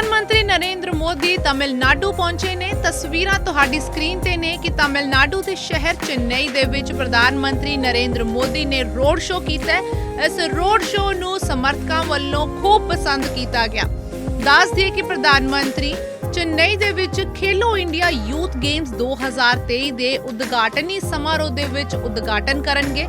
ਪ੍ਰਧਾਨ ਮੰਤਰੀ ਨਰਿੰਦਰ ਮੋਦੀ ਤਾਮਿਲਨਾਡੂ ਪਹੁੰਚੇ ਨੇ। ਤਸਵੀਰਾਂ ਤੁਹਾਡੀ ਸਕਰੀਨ ਤੇ ਨੇ ਕਿ ਤਮਿਲਨਾਡੂ ਦੇ ਸ਼ਹਿਰ ਚੇਨਈ ਦੇ ਵਿੱਚ ਪ੍ਰਧਾਨ ਮੰਤਰੀ ਨਰਿੰਦਰ ਮੋਦੀ ਨੇ ਰੋਡ ਸ਼ੋਅ ਕੀਤਾ ਇਸ ਰੋਡ ਸ਼ੋਅ ਨੂੰ ਸਮਰਥਕਾਂ ਵੱਲੋਂ ਖੂਬ ਪਸੰਦ ਕੀਤਾ ਗਿਆ। ਦੱਸ ਦਈਏ ਕਿ ਪ੍ਰਧਾਨ ਮੰਤਰੀ, ਚੇਨਈ ਦੇ ਵਿੱਚ ਖੇਲੋ ਇੰਡੀਆ ਯੂਥ ਗੇਮਸ 2023 ਦੇ ਉਦਘਾਟਨੀ ਸਮਾਰੋਹ ਦੇ ਵਿੱਚ ਉਦਘਾਟਨ ਕਰਨਗੇ।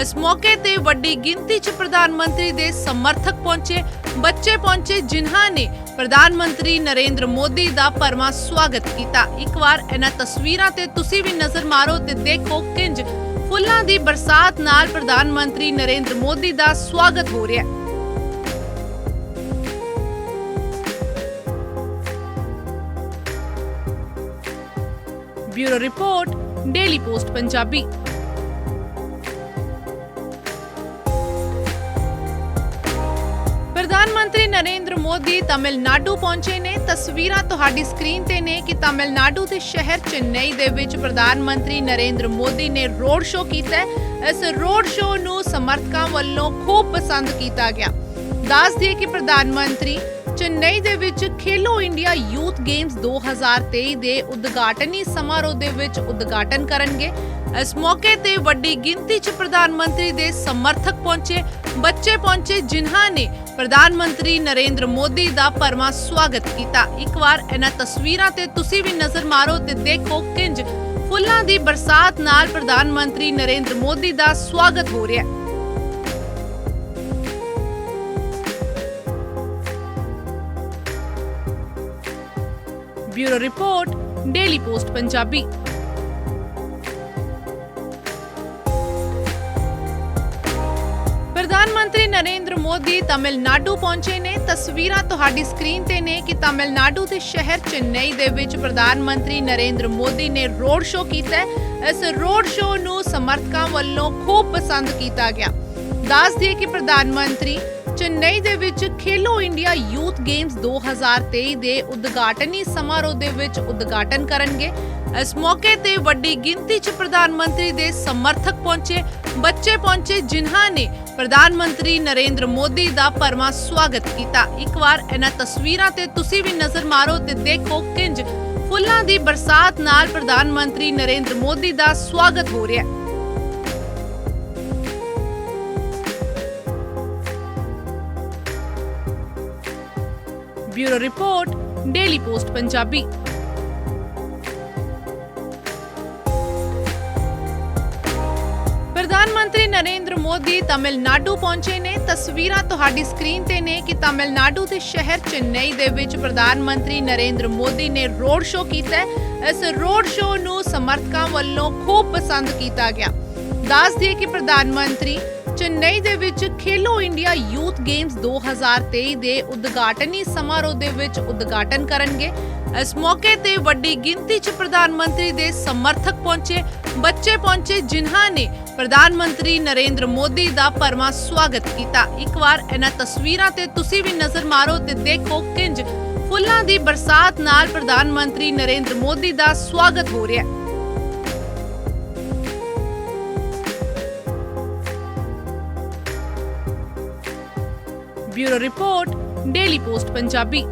ਇਸ ਮੌਕੇ ਤੇ ਵੱਡੀ ਗਿਣਤੀ 'ਚ ਪ੍ਰਧਾਨ ਮੰਤਰੀ ਦੇ ਸਮਰਥਕ ਪਹੁੰਚੇ। ਬੱਚੇ ਪਹੁੰਚੇ ਜਿਨ੍ਹਾਂ ਨੇ ਪ੍ਰਧਾਨ ਮੰਤਰੀ ਨਰਿੰਦਰ ਮੋਦੀ ਦਾ ਪਰਮਾ ਸਵਾਗਤ ਕੀਤਾ। ਇੱਕ ਵਾਰ ਇਹਨਾਂ ਤਸਵੀਰਾਂ ਤੇ ਤੁਸੀਂ ਵੀ ਨਜ਼ਰ ਮਾਰੋ ਤੇ ਦੇਖੋ ਕਿੰਜ ਫੁੱਲਾਂ ਦੀ ਬਰਸਾਤ ਨਾਲ ਪ੍ਰਧਾਨ ਮੰਤਰੀ ਨਰਿੰਦਰ ਮੋਦੀ ਦਾ ਸਵਾਗਤ ਹੋ ਰਿਹਾ ਹੈ। Bureau report, daily post Punjabi. ਪ੍ਰਧਾਨ ਮੰਤਰੀ ਨਰਿੰਦਰ ਮੋਦੀ ਤਾਮਿਲਨਾਡੂ ਪਹੁੰਚੇ ਨੇ। ਤਸਵੀਰਾਂ ਤੁਹਾਡੀ ਸਕਰੀਨ ਤੇ ਨੇ ਕਿ ਤਮਿਲਨਾਡੂ ਦੇ ਸ਼ਹਿਰ ਚੇਨਈ ਦੇ ਵਿੱਚ ਪ੍ਰਧਾਨ ਮੰਤਰੀ ਨਰਿੰਦਰ ਮੋਦੀ ਨੇ ਰੋਡ ਸ਼ੋਅ ਕੀਤਾ ਇਸ ਰੋਡ ਸ਼ੋਅ ਨੂੰ ਸਮਰਥਕਾਂ ਵੱਲੋਂ ਖੂਬ ਪਸੰਦ ਕੀਤਾ ਗਿਆ। ਦੱਸ ਦਈਏ ਕਿ ਪ੍ਰਧਾਨ ਮੰਤਰੀ ਚੇਨਈ ਦੇ ਵਿੱਚ ਖੇਲੋ ਇੰਡੀਆ ਯੂਥ ਗੇਮਸ 2023 ਦੇ ਉਦਘਾਟਨੀ ਸਮਾਰੋਹ ਦੇ ਵਿੱਚ ਉਦਘਾਟਨ ਕਰਨਗੇ। ਇਸ ਮੌਕੇ ਤੇ ਵੱਡੀ ਗਿਣਤੀ 'ਚ ਪ੍ਰਧਾਨ ਮੰਤਰੀ ਦੇ ਸਮਰਥਕ ਪਹੁੰਚੇ। ਬੱਚੇ ਪਹੁੰਚੇ ਜਿਨ੍ਹਾਂ ਨੇ ਪ੍ਰਧਾਨ ਮੰਤਰੀ ਨਰਿੰਦਰ ਮੋਦੀ ਦਾ ਪਰਮਾ ਸਵਾਗਤ ਕੀਤਾ। ਇੱਕ ਵਾਰ ਇਹਨਾਂ ਤਸਵੀਰਾਂ ਤੇ ਤੁਸੀਂ ਵੀ ਨਜ਼ਰ ਮਾਰੋ ਤੇ ਦੇਖੋ ਕਿੰਜ ਫੁੱਲਾਂ ਦੀ ਬਰਸਾਤ ਨਾਲ ਪ੍ਰਧਾਨ ਮੰਤਰੀ ਨਰਿੰਦਰ ਮੋਦੀ ਦਾ ਸਵਾਗਤ ਹੋ ਰਿਹਾ ਹੈ। Bureau report, daily post Punjabi. ਪ੍ਰਧਾਨ ਮੰਤਰੀ ਨਰਿੰਦਰ ਮੋਦੀ ਤਾਮਿਲਨਾਡੂ ਪਹੁੰਚੇ ਨੇ। ਤਸਵੀਰਾਂ ਤੁਹਾਡੀ ਸਕਰੀਨ ਤੇ ਨੇ ਕਿ ਤਮਿਲਨਾਡੂ ਦੇ ਸ਼ਹਿਰ ਚੇਨਈ ਦੇ ਵਿੱਚ ਪ੍ਰਧਾਨ ਮੰਤਰੀ ਨਰਿੰਦਰ ਮੋਦੀ ਨੇ ਰੋਡ ਸ਼ੋਅ ਕੀਤਾ ਇਸ ਰੋਡ ਸ਼ੋਅ ਨੂੰ ਸਮਰਥਕਾਂ ਵੱਲੋਂ ਖੂਬ ਪਸੰਦ ਕੀਤਾ ਗਿਆ। ਦੱਸ ਦਈਏ ਕਿ ਪ੍ਰਧਾਨ ਮੰਤਰੀ ਚੇਨਈ ਦੇ ਵਿੱਚ ਖੇਲੋ ਇੰਡੀਆ ਯੂਥ ਗੇਮਸ 2023 ਦੇ ਉਦਘਾਟਨੀ ਸਮਾਰੋਹ ਦੇ ਵਿੱਚ ਉਦਘਾਟਨ ਕਰਨਗੇ। ਇਸ ਮੌਕੇ ਤੇ ਵੱਡੀ ਗਿਣਤੀ 'ਚ ਪ੍ਰਧਾਨ ਮੰਤਰੀ ਦੇ ਸਮਰਥਕ ਪਹੁੰਚੇ। ਬੱਚੇ ਪਹੁੰਚੇ ਜਿਨ੍ਹਾਂ ਨੇ ਪ੍ਰਧਾਨ ਮੰਤਰੀ ਨਰਿੰਦਰ ਮੋਦੀ ਦਾ ਪਰਮਾ ਸਵਾਗਤ ਕੀਤਾ। ਇੱਕ ਵਾਰ ਇਹਨਾਂ ਤਸਵੀਰਾਂ ਤੇ ਤੁਸੀਂ ਵੀ ਨਜ਼ਰ ਮਾਰੋ ਤੇ ਦੇਖੋ ਕਿੰਜ ਫੁੱਲਾਂ ਦੀ ਬਰਸਾਤ ਨਾਲ ਪ੍ਰਧਾਨ ਮੰਤਰੀ ਨਰਿੰਦਰ ਮੋਦੀ ਦਾ ਸਵਾਗਤ ਹੋ ਰਿਹਾ ਹੈ। Bureau report, daily post Punjabi. ਪ੍ਰਧਾਨ ਮੰਤਰੀ ਨਰਿੰਦਰ ਮੋਦੀ ਤਾਮਿਲਨਾਡੂ ਪਹੁੰਚੇ ਨੇ। ਤਸਵੀਰਾਂ ਤੁਹਾਡੀ ਸਕਰੀਨ ਤੇ ਨੇ ਕਿ ਤਮਿਲਨਾਡੂ ਦੇ ਸ਼ਹਿਰ ਚੇਨਈ ਦੇ ਵਿੱਚ ਪ੍ਰਧਾਨ ਮੰਤਰੀ ਨਰਿੰਦਰ ਮੋਦੀ ਨੇ ਰੋਡ ਸ਼ੋਅ ਕੀਤਾ ਕਿ ਪ੍ਰਧਾਨ ਮੰਤਰੀ ਚੇਨਈ ਦੇ ਵਿੱਚ ਖੇਲੋ ਇੰਡੀਆ ਯੂਥ ਗੇਮਸ 2023 ਦੇ ਉਦਘਾਟਨੀ ਇਸ ਰੋਡ ਸ਼ੋਅ ਨੂੰ ਸਮਰਥਕਾਂ ਵੱਲੋਂ ਖੂਬ ਪਸੰਦ ਕੀਤਾ ਗਿਆ। ਦੱਸ ਦਈਏ ਕਿ ਪ੍ਰਧਾਨ ਮੰਤਰੀ ਚੇਨਈ ਦੇ ਵਿੱਚ ਖੇਲੋ ਇੰਡੀਆ ਯੂਥ ਗੇਮਸ 2023 ਦੇ ਉਦਘਾਟਨੀ ਸਮਾਰੋਹ ਦੇ ਵਿੱਚ ਉਦਘਾਟਨ ਕਰਨਗੇ। ਇਸ ਮੌਕੇ ਤੇ ਵੱਡੀ ਗਿਣਤੀ 'ਚ ਪ੍ਰਧਾਨ ਮੰਤਰੀ ਦੇ ਸਮਰਥਕ ਪਹੁੰਚੇ। ਬੱਚੇ ਪਹੁੰਚੇ ਜਿਨ੍ਹਾਂ ਨੇ ਪ੍ਰਧਾਨ ਮੰਤਰੀ ਨਰਿੰਦਰ ਮੋਦੀ ਦਾ ਪਰਮਾ ਸਵਾਗਤ ਕੀਤਾ। ਇੱਕ ਵਾਰ ਇਹਨਾਂ ਤਸਵੀਰਾਂ ਤੇ ਤੁਸੀਂ ਵੀ ਨਜ਼ਰ ਮਾਰੋ ਤੇ ਦੇਖੋ ਕਿੰਜ ਫੁੱਲਾਂ ਦੀ ਬਰਸਾਤ ਨਾਲ ਪ੍ਰਧਾਨ ਮੰਤਰੀ ਨਰਿੰਦਰ ਮੋਦੀ ਦਾ ਸਵਾਗਤ ਹੋ ਰਿਹਾ ਹੈ। Bureau report, daily post Punjabi.